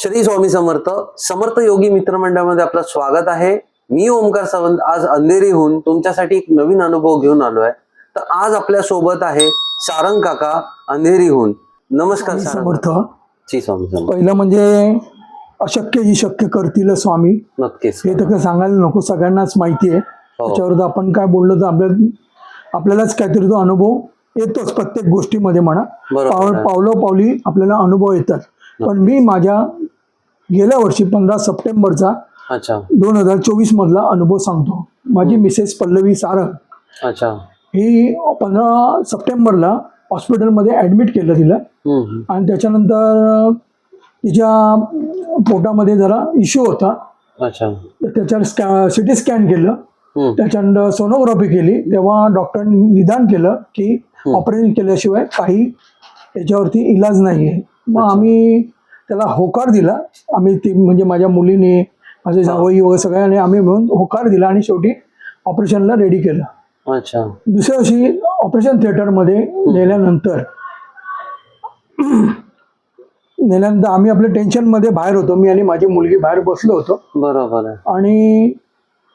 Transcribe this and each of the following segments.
श्री स्वामी समर्थ समर्थ योगी मित्रमंडळामध्ये आपलं स्वागत आहे. मी ओमकार सावंत आज अंधेरीहून तुमच्यासाठी एक नवीन अनुभव घेऊन आलो आहे. तर आज आपल्यासोबत आहे सारंग काका अंधेरीहून. नमस्कार समर्थ. श्री स्वामी समर्थ. पहिलं म्हणजे अशक्य ही शक्य करतील स्वामी. नक्कीच. हे तर सांगायला नको सगळ्यांनाच माहिती आहे. हो. त्याच्यावर आपण काय बोललो तर आपल्या आपल्यालाच काहीतरी तो अनुभव येतोच प्रत्येक गोष्टीमध्ये म्हणा. पावलं पावली आपल्याला अनुभव येतात. पण मी माझ्या गेल्या वर्षी पंधरा सप्टेंबरचा अच्छा. दोन हजार चोवीस मधला अनुभव सांगतो. माझी मिसेस पल्लवी सारंग अच्छा. ही पंधरा सप्टेंबरला हॉस्पिटलमध्ये ॲडमिट केलं तिला. आणि त्याच्यानंतर तिच्या पोटामध्ये जरा इश्यू होता. अच्छा. त्याच्यावर स्कॅ सी टी स्कॅन केलं. त्याच्यानंतर सोनोग्राफी केली. तेव्हा डॉक्टरांनी निदान केलं की ऑपरेशन केल्याशिवाय काही त्याच्यावरती इलाज नाही आहे मग आम्ही त्याला होकार दिला. आम्ही ती म्हणजे माझ्या मुलीने माझे जावई वगैरे सगळ्यांनी आम्ही मिळून होकार दिला आणि शेवटी ऑपरेशनला रेडी केलं. अच्छा. दुसऱ्या दिवशी ऑपरेशन थिएटरमध्ये नेल्यानंतर नेल्यानंतर आम्ही आपल्या टेन्शनमध्ये बाहेर होतो. मी आणि माझी मुलगी बाहेर बसलो होतो. बरोबर आणि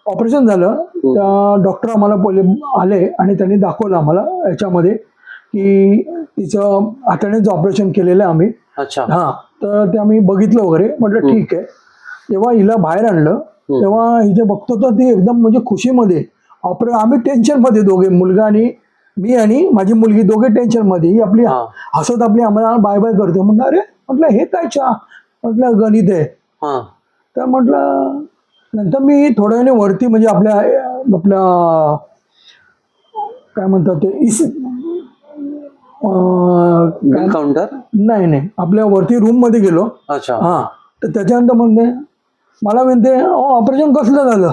ऑपरेशन झालं. त्या डॉक्टर आम्हाला पहिले आले आणि त्यांनी दाखवलं आम्हाला याच्यामध्ये की तिचं हातानेच ऑपरेशन केलेलं आहे आम्ही. अच्छा. हां. तर ते आम्ही बघितलं वगैरे. म्हटलं ठीक आहे. तेव्हा हिला बाहेर आणलं. तेव्हा हिचे बघतो तर ती एकदम म्हणजे खुशीमध्ये ऑपरे आम्ही टेन्शनमध्ये दोघे मुलगा आणि मी आणि माझी मुलगी दोघे टेन्शनमध्ये ही आपली. हसत आपली आम्हाला बाय बाय करते. म्हटलं अरे म्हटलं हे काय चहा? म्हटलं गणित आहे. तर म्हटलं नंतर मी थोड्या वेळाने वरती म्हणजे आपल्या आपल्या काय म्हणतात ते इस बिल काउंटर नाही नाही. आपल्या वरती रूममध्ये गेलो. अच्छा. हां. तर त्याच्यानंतर म्हणते मला म्हणते ऑपरेशन कसलं झालं.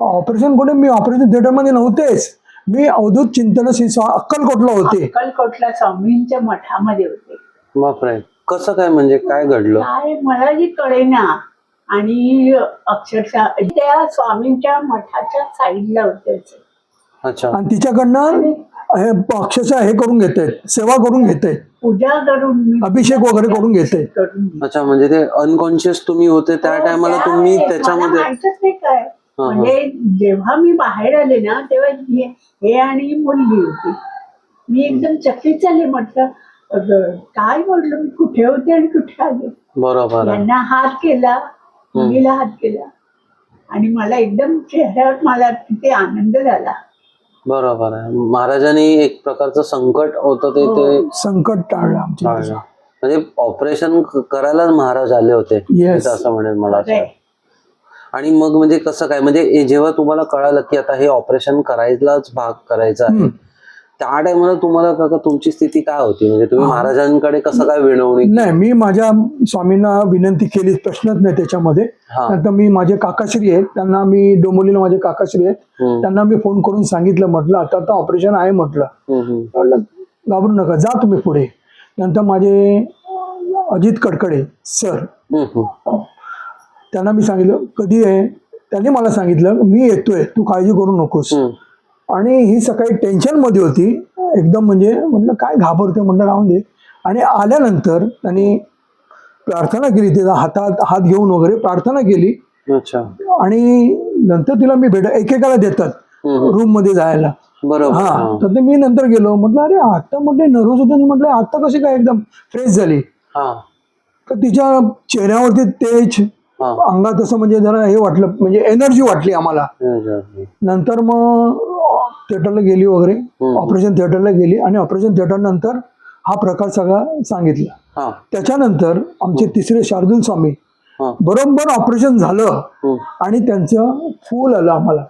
ऑपरेशन कुठे? मी ऑपरेशन थिएटरमध्ये नव्हतेच. मी अवधूत चिंतन शिस्वा अक्कलकोटला होते. अक्कलकोटला स्वामींच्या मठामध्ये होते. बापरे. कसं काय म्हणजे काय घडलं? काय मला जी कळेना. आणि अक्षरशः त्या स्वामींच्या मठाच्या साईडला होते. अच्छा. आणि तिच्याकडनं अक्षरशः हे करून घेते सेवा करून घेते पूजा करून मी अभिषेक वगैरे करून घेते. अच्छा म्हणजे ते अनकॉन्शियस तुम्ही होते त्या हो, टायमाला त्या तुम्ही त्याच्यामध्ये नाही काय. हा. म्हणजे जेव्हा मी बाहेर आले ना तेव्हा हे हे आणि मुलगी होती. मी एकदम चकित झाले म्हटलं काय म्हटलं मी कुठे होते आणि कुठे आले? बरोबर आहे. यांना हात केला मुलीला हात केला. आणि मला एकदम चेहऱ्यावर मला किती आनंद झाला. बरोबर आहे महाराजांनी एक प्रकारचं संकट होतं ते ते संकट टाळलं आमच्या टाळलं. म्हणजे ऑपरेशन करायलाच महाराज आले होते Yes. असं म्हणेल मला असं. आणि मग म्हणजे कसं काय म्हणजे हे जेव्हा तुम्हाला कळालं की आता हे ऑपरेशन करायलाच भाग करायचा आहे हम्म. त्या टायमाला तुम्हाला काका तुमची स्थिती काय होती? म्हणजे तुम्ही महाराजांकडे कसं काय विनवणी नाही मी माझ्या स्वामींना विनंती केली प्रश्नच नाही त्याच्यामध्ये. नंतर मी माझे काकाश्री आहेत त्यांना मी डोंबोलीला माझे काकाश्री आहेत. त्यांना मी फोन करून सांगितलं म्हटलं आता आता ऑपरेशन आहे म्हटलं. घाबरू नका जा तुम्ही पुढे. नंतर माझे अजित कडकडे सर. त्यांना मी सांगितलं कधी आहे? त्यांनी मला सांगितलं मी येतोय तू काळजी करू नकोस. आणि ही सकाळी टेन्शनमध्ये होती. एकदम म्हणजे म्हटलं काय घाबरते म्हटलं राहून दे. आणि आल्यानंतर त्यांनी प्रार्थना केली तिचा हातात हात घेऊन वगैरे प्रार्थना केली. अच्छा. आणि नंतर तिला मी भेट एकेकाला देतात रूममध्ये जायला. बरोबर हा. तर ते मी नंतर गेलो. म्हटलं अरे आता म्हटले नर्वस होते. म्हटलं आता कशी काय एकदम फ्रेश झाली? तर तिच्या चेहऱ्यावरती तेज अंगात असं म्हणजे जरा हे वाटलं म्हणजे एनर्जी वाटली आम्हाला. नंतर मग थिएटरला गेली वगैरे. ऑपरेशन थिएटरला गेली आणि ऑपरेशन थिएटर नंतर हा प्रकार सगळा सांगितला. त्याच्यानंतर आमचे तिसरे शार्दूल स्वामी बरोबर ऑपरेशन झालं. आणि त्यांचं फूल आलं आम्हाला.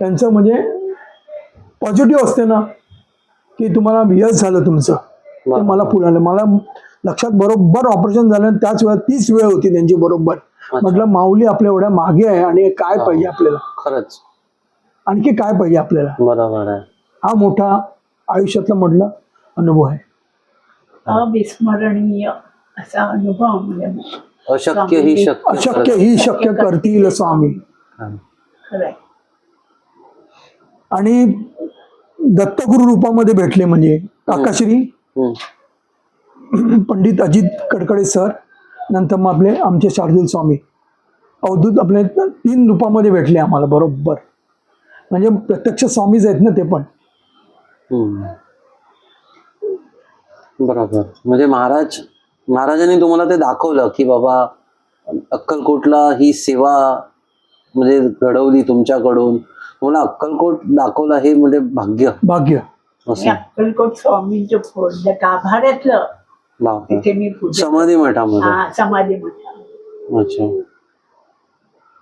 त्यांचं म्हणजे पॉझिटिव्ह असते ना की तुम्हाला यश झालं तुमचं. ते मला फुल आलं. मला लक्षात बरोबर ऑपरेशन झालं आणि त्याच वेळा तीच वेळ होती त्यांची बरोबर. म्हटलं माऊली आपल्या एवढ्या मागे आहे आणि काय पाहिजे आपल्याला? खरंच. आणखी काय पाहिजे आपल्याला? बरोबर आहे. हा मोठा आयुष्यातला म्हटलं अनुभव आहे. अविस्मरणीय असा अनुभव म्हणजे अशक्य ही शक्य अशक्य ही शक्य करतील स्वामी. हा. खरंय. आणि दत्तगुरु रूपामध्ये भेटले म्हणजे काकाश्री. पंडित अजित कडकडे सर नंतर मग आपले आमचे शार्दूल स्वामी. अवधूत आपले तीन रूपामध्ये भेटले आम्हाला बरोबर. म्हणजे प्रत्यक्ष स्वामीच आहेत ना ते पण. हम्म. बरोबर. म्हणजे महाराज महाराजांनी तुम्हाला ते दाखवलं की बाबा अक्कलकोटला ही सेवा म्हणजे घडवली तुमच्याकडून. तुम्हाला अक्कलकोट दाखवला हे म्हणजे भाग्य. भाग्य. असं. अक्कलकोट स्वामींचं फोडलं गाभाऱ्यातलं. तिथे मी पूजा समाधी मठामध्ये? हा समाधी अच्छा.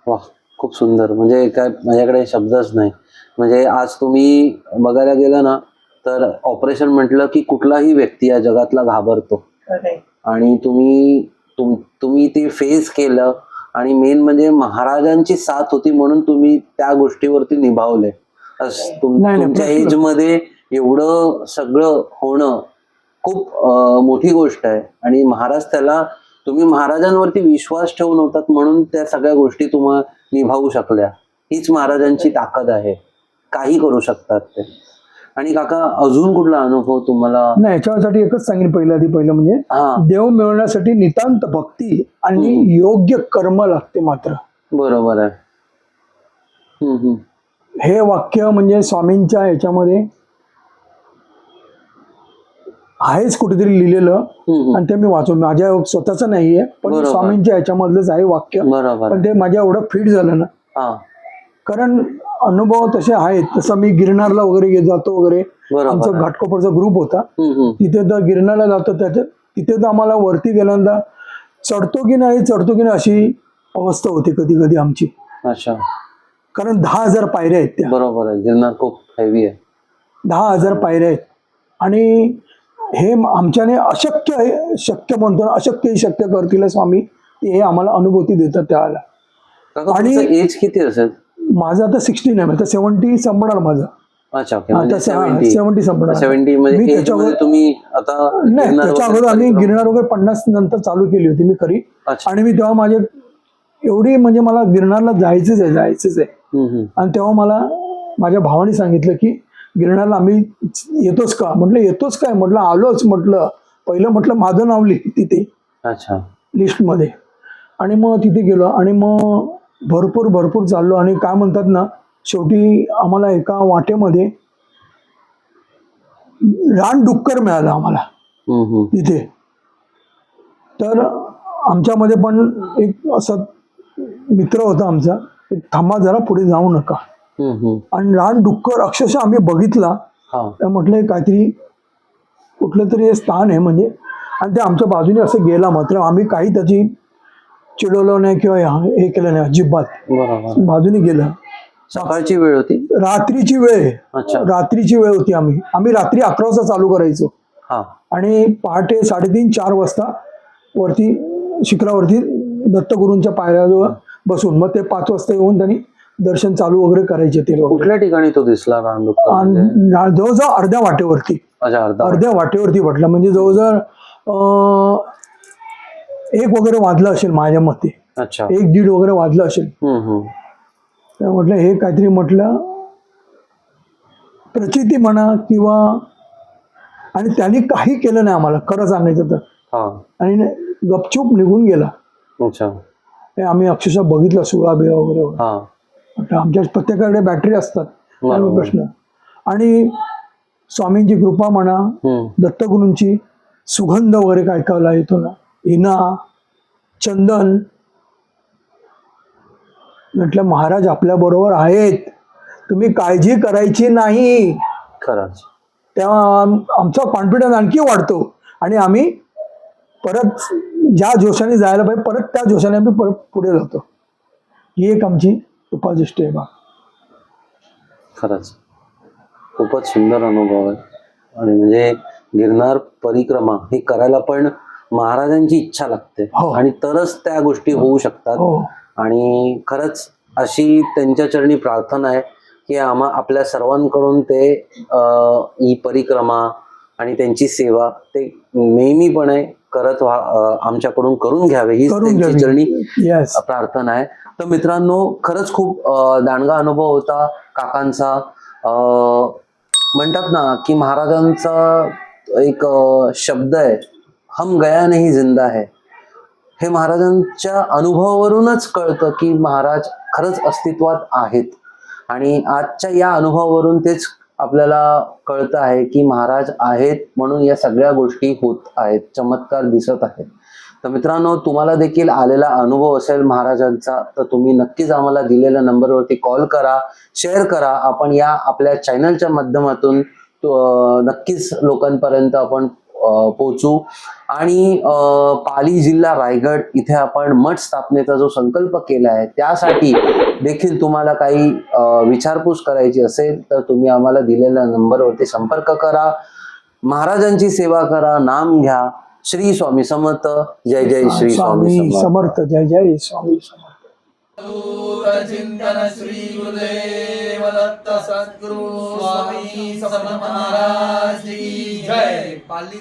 वा खूप सुंदर. म्हणजे काय माझ्याकडे शब्दच नाही. म्हणजे आज तुम्ही बघायला गेलं ना तर ऑपरेशन म्हटलं की कुठलाही व्यक्ती या जगातला घाबरतो. खरंय. आणि तुम्ही तुम तुम्ही ते फेस केलं आणि मेन म्हणजे महाराजांची साथ होती म्हणून तुम्ही त्या गोष्टीवरती निभावले. अस- तुम- नाही, नाही, तुमच्या प्रश्न- एजमध्ये एवढं सगळं होणं खूप मोठी गोष्ट आहे. आणि महाराज त्याला तुम्ही महाराजांवरती विश्वास ठेवून होतात म्हणून त्या सगळ्या गोष्टी तुम्हाला निभावू शकल्या. हीच महाराजांची ताकद आहे. काही करू शकतात ते. आणि काका अजून कुठला अनुभव तुम्हाला? नाही याच्यासाठी एकच सांगेन पहिलं आधी. पहिलं म्हणजे हा. देव मिळवण्यासाठी नितांत भक्ती आणि योग्य कर्म लागते मात्र. बरोबर आहे. हे वाक्य म्हणजे स्वामींच्या याच्यामध्ये आहेच कुठेतरी लिहिलेलं. आणि ते मी वाचून माझ्या स्वतःच नाहीये पण. स्वामींच्या याच्यामधलंच आहे वाक्य. पण ते माझ्या एवढं फिट झालं ना. कारण अनुभव तसे आहेत. तसं मी गिरनारला वगैरे जातो वगैरे. आमचा. घाटकोपरचा ग्रुप होता. तिथे तर गिरनारला जातो त्याच्यात तिथे तर आम्हाला वरती गेल्यानंतर चढतो की नाही चढतो की नाही अशी अवस्था होती कधी कधी आमची. अच्छा. कारण दहा हजार पायऱ्या आहेत त्या. बरोबर आहे. गिरनार खूप हेवी आहे. दहा हजार पायऱ्या आहेत. आणि हे आमच्याने अशक्य आहे शक्य म्हणतो ना, अशक्य ही शक्य करतील स्वामी हे आम्हाला अनुभूती देतात काका आणि- एज किती असेल? माझं आता सिक्स्टीन आहे आता सेवन्टी संपणार माझं. अच्छा म्हणजे आता सेव्हन्टी सेवन्टी संपणार. सेव्हन्टी मी age त्याच्यावर- मध्ये तुम्ही आता नाही आम्ही गिरणार वगैरे पन्नास नंतर चालू केली होती मी खरी. आणि मी तेव्हा माझे एवढी म्हणजे मला गिरणारला जायचंच आहे जायचंच आहे. आणि तेव्हा मला माझ्या भावाने सांगितलं की गिरणारला आम्ही येतोच का? म्हटलं येतोच काय? म्हटलं आलोच म्हटलं. पहिलं म्हटलं माझं नाव लिह तिथे. अच्छा. लिस्टमध्ये. आणि मग तिथे गेलो आणि मग भरपूर भरपूर चाललो. आणि काय म्हणतात ना शेवटी आम्हाला एका वाटेमध्ये रान डुक्कर मिळालं आम्हाला. तिथे. तर आमच्यामध्ये पण एक असा मित्र होता आमचा. एक थांबा जरा पुढे जाऊ नका. आणि रान डुक्कर अक्षरशः आम्ही बघितला. म्हटलं काहीतरी कुठलं तरी हे स्थान आहे म्हणजे. आणि ते आमच्या बाजूने असं गेला मात्र आम्ही काही त्याची चिडवलं नाही किंवा हे केलं नाही अजिबात. बाजूने गेलं. सकाळची वेळ होती? रात्रीची वेळ रात्रीची वेळ होती आम्ही. आम्ही रात्री अकरा वाजता चालू करायचो. आणि पहाटे साडेतीन चार वाजता वरती शिखरावरती दत्तगुरूंच्या पायऱ्याजवळ बसून. मग ते पाच वाजता येऊन त्यांनी दर्शन चालू वगैरे करायचे ते लोक. कुठल्या ठिकाणी तो दिसला म्हणजे? जवळजवळ अर्ध्या वाटेवरती. अच्छा अर्धा अर्ध्या वाटेवरती म्हटलं म्हणजे जवळजवळ एक वगैरे वाजलं असेल माझ्या मते. अच्छा. एक दीड वगैरे वाजलं असेल. म्हटलं हे काहीतरी म्हटलं प्रचिती म्हणा किंवा आणि त्यांनी काही केलं नाही आम्हाला खरं सांगायचं तर. आणि गपचूप निघून गेला. अच्छा. हे आम्ही अक्षरशः बघितलं सोळा बिळा वगैरे. आमच्या प्रत्येकाकडे बॅटरी असतात त्यामुळे. प्रश्न. आणि स्वामींची कृपा म्हणा. दत्तगुरूंची सुगंध वगैरे काय काय येतो ना हिना चंदन. म्हटलं महाराज आपल्या बरोबर आहेत. तुम्ही काळजी करायची नाही. खरंच. तेव्हा आम- आमचा कॉन्फिडन्स आणखी वाढतो. आणि आम्ही परत ज्या जोशाने जायला पाहिजे परत त्या जोशाने आम्ही परत पुढे जातो. ही एक आमची उपादिष्ट आहे बा खरंच. खूपच सुंदर अनुभव आहे. आणि म्हणजे गिरनार परिक्रमा ही करायला पण महाराजांची इच्छा लागते. हो. आणि तरच त्या गोष्टी होऊ शकतात. हो. आणि खरंच अशी त्यांच्या चरणी प्रार्थना आहे की आम्हा आपल्या सर्वांकडून ते अं, ही परिक्रमा आणि त्यांची सेवा ते नेहमीपणे करत आमच्याकडून करून घ्यावे. ही त्यांची चरणी प्रार्थना आहे. तर मित्रांनो खरंच खूप दांडगा अनुभव होता काकांचा. म्हणतात ना की महाराजांचा एक शब्द आहे हम गया नाही जिंदा है. हे महाराजांच्या अनुभवावरूनच कळतं की महाराज खरंच अस्तित्वात आहेत. आणि आजच्या या अनुभवावरून तेच आपल्याला कळतं आहे की महाराज आहेत म्हणून या सगळ्या गोष्टी होत आहेत चमत्कार दिसत आहेत. तर मित्रांनो तुम्हाला देखील आलेला अनुभव असेल महाराजांचा तर तुम्ही नक्कीच आम्हाला दिलेल्या नंबरवरती कॉल करा शेअर करा. आपण या आपल्या चॅनलच्या माध्यमातून नक्कीच लोकांपर्यंत आपण अं, पोहोचू. आणि अं, पाली जिल्हा रायगड इथे आपण मठ स्थापनेचा जो संकल्प केला आहे त्यासाठी देखील तुम्हाला काही विचारपूस करायची असेल तर तुम्ही आम्हाला दिलेल्या नंबरवरती संपर्क करा. महाराजांची सेवा करा नाम घ्या. श्री स्वामी समर्थ. जय जय श्री स्वामी स्वामी समर्थ. जय जय स्वामी समर्थ. चिंतन श्री गुरुदेव दत्त सद्गुरु स्वामी समर्थ महाराज की जय. पाली